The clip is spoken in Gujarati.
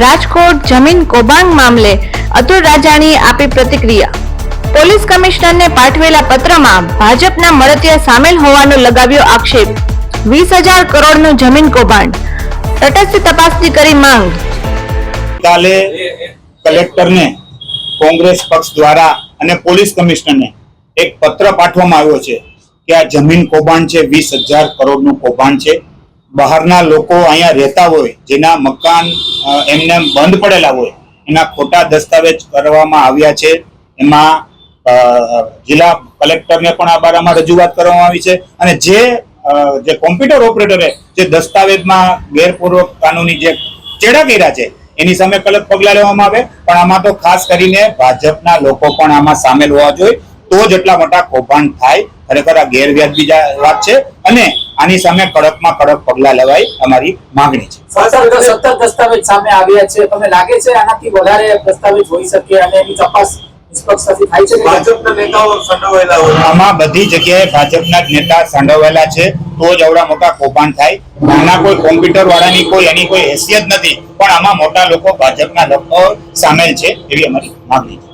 રાજકોટ જમીન કૌભાંડ મામલે અતુલ રાજાણીએ આપી પ્રતિક્રિયા. પોલીસ કમિશનરને પાઠવેલા પત્રમાં ભાજપના મળતિયા સામેલ હોવાનો લગાવ્યો આક્ષેપ. વીસ હજાર કરોડનું જમીન કૌભાંડ. તટસ્થ તપાસની કરી માંગ. કાલે કલેક્ટરને કોંગ્રેસ પક્ષ દ્વારા અને પોલીસ કમિશનરને એક પત્ર પાઠવવામાં આવ્યો છે કે આ જમીન કૌભાંડ છે, વીસ હજાર કરોડનું કૌભાંડ છે. બહારના લોકો અહીંયા રહેતા હોય, જેના મકાન એમને બંધ પડેલા હોય, એના ખોટા દસ્તાવેજ કરવામાં આવ્યા છે. એમાં જિલ્લા કલેક્ટરને પણ આ બારામાં રજૂઆત કરવામાં આવી છે. અને જે જે કોમ્પ્યુટર ઓપરેટરે જે દસ્તાવેજમાં ગેરપૂર્વક કાનૂની જે ચેડા કર્યા છે, એની સામે કડક પગલાં લેવામાં આવે. પણ આમાં તો ખાસ કરીને ભાજપના લોકો પણ આમાં સામેલ હોવા જોઈએ. તો જ એટલા મોટા કૌભાંડ થાય. ખરેખર આ ગેરવ્યાજબી વાત છે. અને આની સામે કડકમાં કડક પગલા લેવાય અમારી માંગણી છે. સત્તર દસ્તાવેજ સામે આવ્યા છે. તમને લાગે છે આનાથી વધારે દસ્તાવેજ હોઈ શકે અને એની તપાસ આમાં બધી જગ્યાએ ભાજપના નેતા સંડોવાયેલા છે. તો જ આવડા મોટા કૌભાંડ થાય. નાના કોઈ કોમ્પ્યુટર વાળાની કોઈ એની કોઈ હેસિયત નથી. પણ આમાં મોટા લોકો ભાજપના લોકો સામેલ છે એવી અમારી માંગણી છે.